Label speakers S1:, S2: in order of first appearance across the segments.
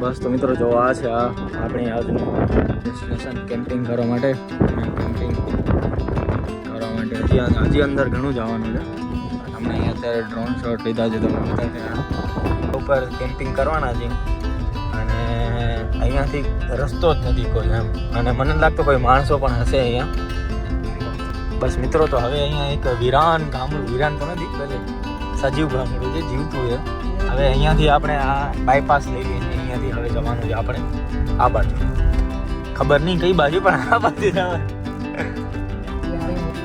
S1: બસ તો મિત્રો જો આ છે આ આપણી આજનું ડેસ્ટિનેશન કેમ્પિંગ કરવા માટે. કેમ્પિંગ કરવા માટે હજી હજી અંદર ઘણું જવાનું છે. અમને અહીંયા અત્યારે ડ્રોન શોટ લીધા છે તમને અત્યારે ઉપર કેમ્પિંગ કરવાના છે અને અહીંયાથી રસ્તો જ નથી કોઈ એમ. અને મને લાગતો કોઈ માણસો પણ હશે અહીંયા. બસ મિત્રો તો હવે અહીંયા એક વિરાન ગામડું વિરાન તો નથી પહેલે સજીવ ગામડું છે, જીવતું છે. હવે અહીંયાથી આપણે આ બાયપાસ લઈ લઈએ. અહીંયાથી હવે જવાનું છે આપણે આ બાજુ ખબર નહીં કઈ બાજુ પણ આ બાજુ જવાનું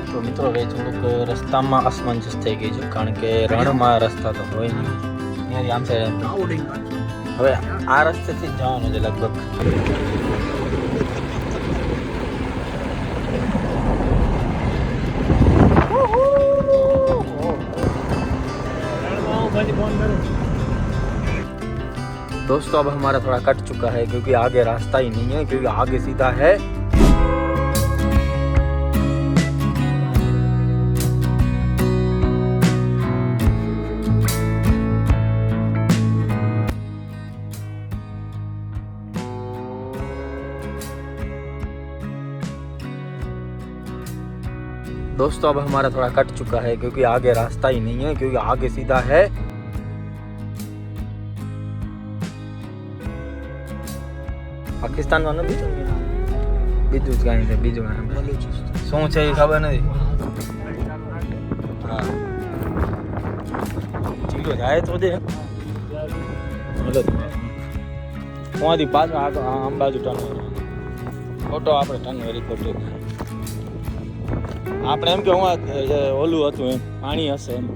S1: તો મિત્રો હવે થોડુંક રસ્તામાં અસમંજસ થઈ ગઈ છે કારણ કે રણમાં રસ્તા તો હોય નહીં અહીંયાથી આમ સાઈડ હવે આ રસ્તેથી જ જવાનું છે લગભગ दोस्तों, अब हमारा थोड़ा कट चुका है क्योंकि आगे रास्ता ही नहीं है, क्योंकि आगे सीधा है। दोस्तों, अब हमारा थोड़ा कट चुका है क्योंकि आगे रास्ता ही नहीं है, क्योंकि आगे सीधा है। પાકિસ્તાનમાં નથી બીજું જ કાંઈ છે, બીજું કાંઈ શું છે એ ખબર નથી? હા. ચીલો જાય તો દે. હલો ત્યાંથી પાછો આગળ આમ બાજુ ટર્ન ખોટો આપણે ટર્ન વેરી ખોટું આપણે એમ કે હું ઓલું હતું એમ, પાણી હશે એમ.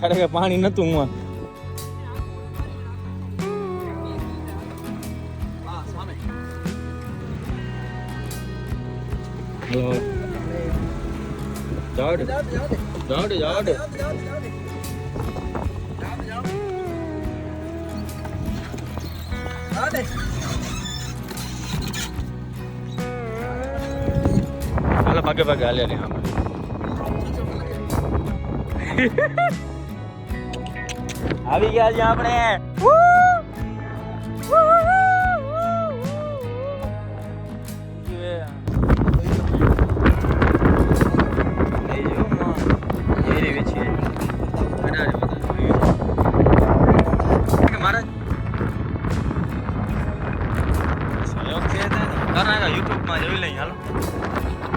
S1: ખરેખર પાણી નહોતું હું દે જાઓ દે હાલો ભાગે ભાગે હાલ્યા રે આમ આવી ગયા છે આપણે. જોઈ લઈ હાલો.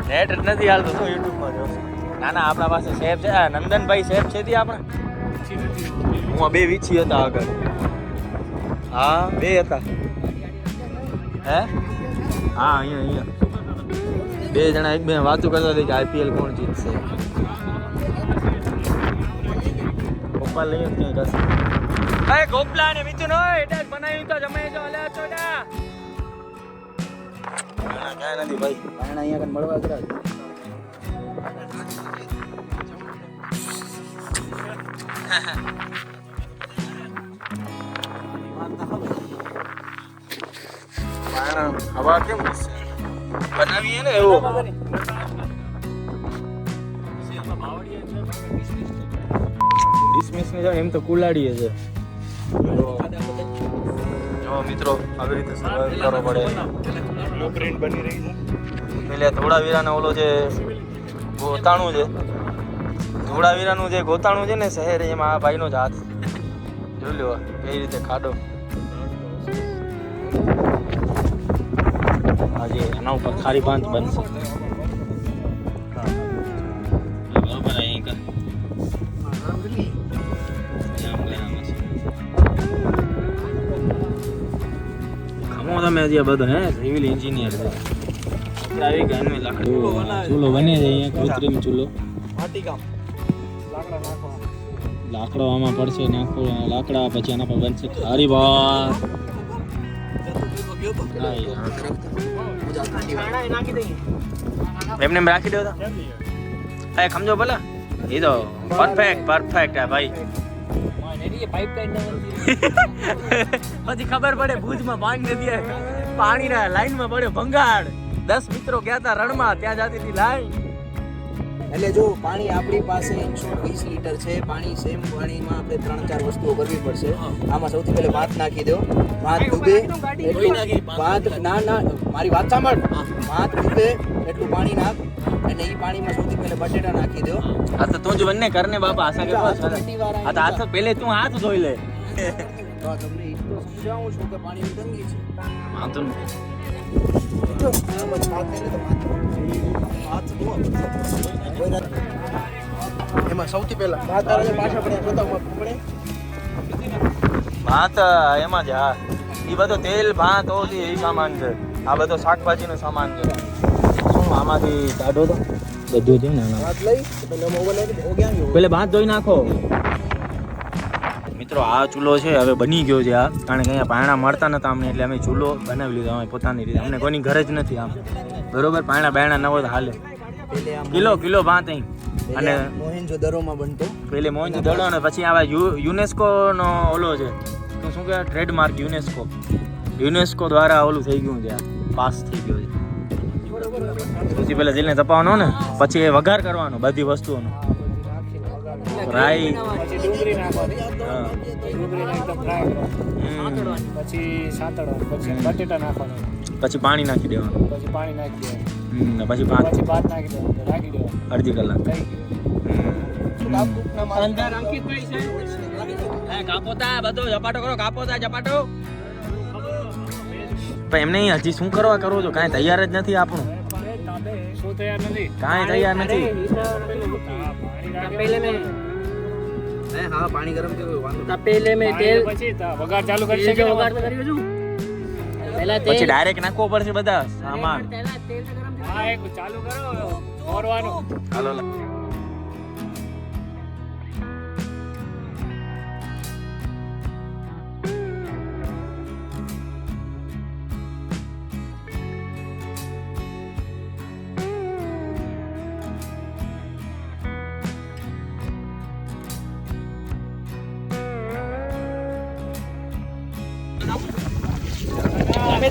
S1: નેટ જ નથી હાલતો, શું યુટ્યુબમાં જોશે ના ના આપણા પાસે સેફ છે. નંદનભાઈ સેફ છે ત્યાં આપણે? હું બે વીછી હતા આગળ. હા, બે હતા. હે? હા, અહીંયા અહીંયા. બે જણા એક બે વાતો કરતા હતી કે આઈપીએલ કોણ જીતશે. પપ્પા લઈ ક્યાંય રસ ગોપલા ને મીચું નો એટલે જ બનાવ્યું તો જમાઈ જો અલ્યા ચોડા ક્યાંય નથી ભાઈ પાણા અહીંયા કન મળવા પાણા હવા કેમ બનાવીએ ને એવો એમ તો કુલાડીએ છે મિત્રો આવી રીતે સર્વાઈવ કરવો પડે
S2: બની રહી છે.
S1: પેલે ધોળાવીરાનો ઓલો જે ગોતાણું છે, ધોળાવીરાનું જે ગોતાણું છે ને શહેર, એમાં આ ભાઈનો જ હાથ. જોઈ લો એ રીતે ખાડો. આજે એના ઉપર ખારી બાંધ બનશે. ખમો તમે હજી બધા હે સિવિલ એન્જિનિયર છે. આવી ગયા એનું લાકડું. ચૂલો બને છે અહીંયા કૃત્રિમ ચૂલો.
S2: માટીકામ લાકડા નાખવા
S1: લાકડો આમાં પડશે નાખો લાકડા પછી એના પર બનશે. ખારી ભાત એમને એમ રાખી દો તો. સમજો ભલા. એ તો પરફેક્ટ પરફેક્ટ હે ભાઈ. પછી ખબર પડે ભુજમાં પાણી નથી પાણીના લાઈનમાં પડ્યો ભંગાડ દસ મિત્રો ગયા હતા રણમાં ત્યાં જતી હતી લાઈન.
S3: એટલે જો પાણી આપણી પાસે એકસો વીસ લીટર છે પાણી સેમ પાણીમાં આપણે ત્રણ ચાર વસ્તુઓ કરવી પડશે. આમાં સૌથી પહેલા ભાત નાખી દો. ભાત ડૂબે ભાત ના ના મારી વાત સાંભળ. ભાત ડૂબે એટલું પાણી નાખ. અને એ પાણીમાં સૌથી પહેલા બટેટા નાખી દો.
S1: હા. તો તું જ બંને કરને બાપા આશા કે હા તો હાથ પહેલે તું હાથ ધોઈ લે.
S3: તો તમને એ તો સમજાવું છું કે પાણીની તંગી છે.
S1: વાંધો નહીં.
S3: આ ભાત. એમાં સૌથી પહેલા ભાત પાછા પડ્યા જોતા હું પડે
S1: ભાત એમાં જ હા. એ બધો તેલ ભાત ઓછી એ સામાન છે. આ બધો શાકભાજીનો સામાન છે. શું આમાંથી કાઢો તો? બધું છે ને
S3: ભાત લઈ
S1: પેલે ભાત ધોઈ નાખો. મિત્રો આ ચૂલો છે હવે બની ગયો છે આ. કારણ કે અહીંયા પાયણા મળતા નતા અમને એટલે અમે ચૂલો બનાવી લીધો અમે પોતાની રીતે. અમને કોઈની ઘરે જ નથી આમ. બરોબર? પાયણા બાયણા ન હોય તો હાલે. કિલો કિલો ભાત અહીં. અને
S3: મોહેન્જો દરોમાં બનતો.
S1: પેલે મોહનજી દડો અને પછી આવા યુનેસ્કો નો ઓલો છે. તો શું કહેવાય? Trademark UNESCO. યુનેસ્કો દ્વારા ઓલું થઈ ગયું છે પાસ થઈ ગયો છે. પછી પેલા જેલને તપાવવાનો ને પછી એ વઘાર કરવાનો બધી વસ્તુઓનો. રાઈ.
S2: પછી ડુંગળી નાખવાની. ડુંગળી એકદમ ફ્રાય. કરવાની પછી સાતડવાની પછી બટેટા નાખવાના.
S1: પછી પાણી નાખી દેવાનું.
S2: પછી પાણી નાખી દેવાનું.
S1: હમ, પછી ભાત.
S2: પછી ભાત નાખી દેવાનું રાખી દેવાનું.
S1: અડધી કલાક.
S2: થઈ ગયું.
S1: કાપોતા બધો ઝપાટો કરો કાપોતા ઝપાટો. પણ એમને હજી શું કરવા કરો છો? કાંઈ તૈયાર જ નથી આપણું.
S2: શું તૈયાર નથી?
S1: કાંઈ તૈયાર નથી.
S3: હે હા પાણી ગરમ થયું વાંધો
S2: પહેલે મેં તેલ પછી તા વઘાર ચાલુ કરી શકે વઘાર
S1: પછી ડાયરેક્ટ નાખવો પડશે બધા સામાન.
S2: હા એક ચાલુ કરો
S1: હાલો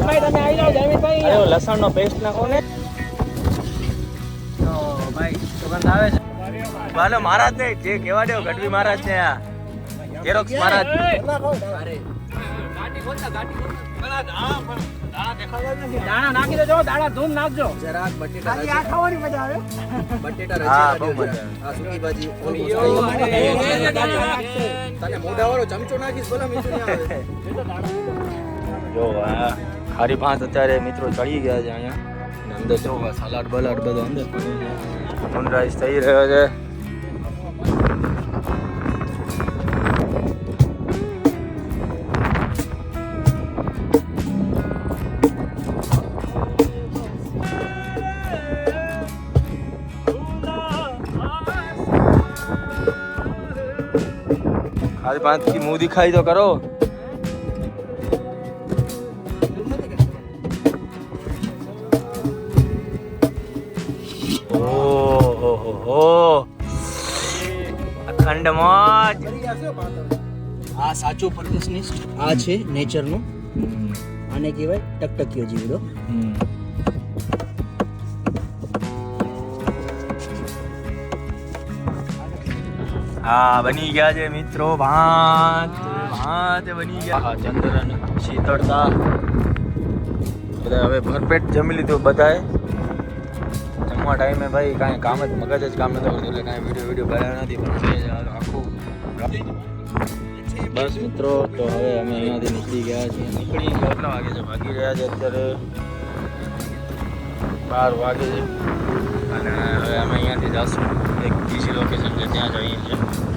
S2: જમીતભાઈ તમે આવી જાઓ જમીતભાઈ
S1: અરે લસણ નો પેસ્ટ નાખો ને. તો ભાઈ સુગંધ આવે છે. વાલો મહારાજ ને જે કેવા દેવો ગઢવી મહારાજ ને આ. ઝેરોક્સ મહારાજ.
S3: અરે.
S2: દાણા નાખી દેજો દાણા ધૂમ નાખજો.
S3: જરાક બટેટા રચી-
S2: ખાવાની મજા આવે?
S3: બટેટા
S1: હા, બહુ મજા
S3: આ સૂકી ભાજી તને મોઢા વાળો ચમચો નાખીશ ભલા આવે.
S1: જો આ ખારી ભાત અત્યારે મિત્રો ચડી ગયા છે અહીંયા. અંદર જો સલાડ બલાડ બધો અંદર સનરાઈઝ થઈ રહ્યો છે. ખાલી પાંચથી મુંહ દિખાઈ તો કરો
S3: આ સાચો પરફેક્શનિસ્ટ આ છે નેચરનો આને કહેવાય ટકટકીઓ જીવડો.
S1: હા બની ગયા છે મિત્રો ભાત ભાત બની ગયા. હા ચંદ્ર અને શીતળતા. બધા હવે ભરપેટ જમી લીધું બધાએ. જમવા ટાઈમે ભાઈ કાંઈ કામ જ મગજ જ કામ નતો કરતું એટલે કાંઈ વીડિયો વીડિયો બનાવ્યા નથી પણ બસ મિત્રો, તો હવે અમે અહીંયાથી નીકળી ગયા છીએ. નીકળી કેટલા વાગે છે, ભાગી રહ્યા છે અત્યારે. બાર વાગે છે. અને હવે અમે અહીંયાથી જઈશું એક બીજી લોકેશન છે, ત્યાં જઈએ છીએ.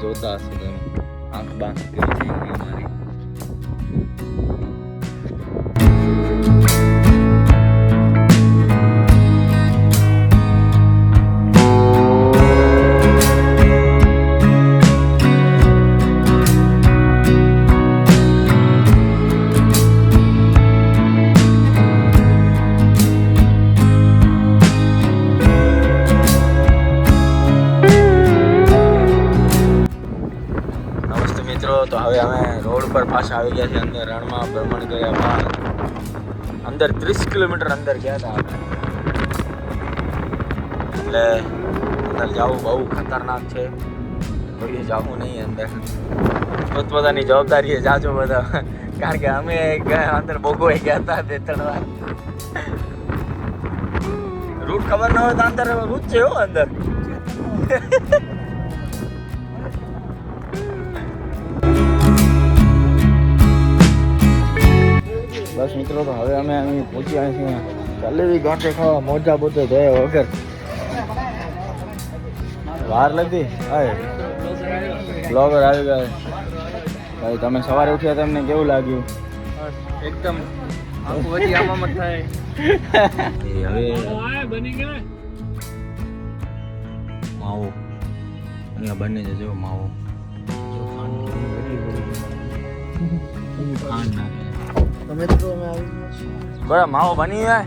S1: જોતા હશો તમે આંખ બાંખ કેવી થઈ ગઈ મારી પાછા આવી ગયા છે અંદર, રણમાં ભ્રમણ કર્યા બાદ. અંદર ત્રીસ કિલોમીટર અંદર ગયા હતા એટલે અંદર જવું બહુ ખતરનાક છે. કોઈએ જવું નહીં અંદર. પોતપોતાની જવાબદારી જાજો બધા. કારણ કે અમે અંદર બોગોઈ ગયા હતા બે ત્રણ વાર. રૂટ ખબર ન હોય તો અંદર રૂટ છે હો અંદર. બસ મિત્રો તો હવે અમે અહીં પહોંચ્યા છીએ જલેબી ગાંઠે ખાવા મોજા બોતે ધોયા વગર. વાર લાગતી હાય. બ્લોગર આવી ગયા. ભાઈ તમે સવારે ઉઠ્યા તમને કેવું લાગ્યું?
S2: એકદમ આખું વધી આમાં મત થાય.
S1: એ હવે
S2: આ બની ગયા.
S1: માવો. અહીંયા બને છે જો માવો ખાંડ નાખે.
S3: તમે તો અમે આવી બરા
S1: બરાબર માવો બની જાય?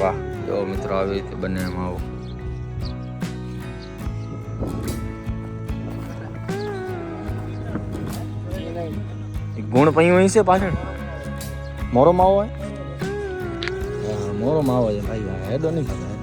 S1: વાહ જો મિત્રો આવી રીતે બને માવો. ગુણ પૈયું અહીં છે પાછળ? મોરો માવો હોય? મોરો માવો છે ભાઈ હેડો નહીં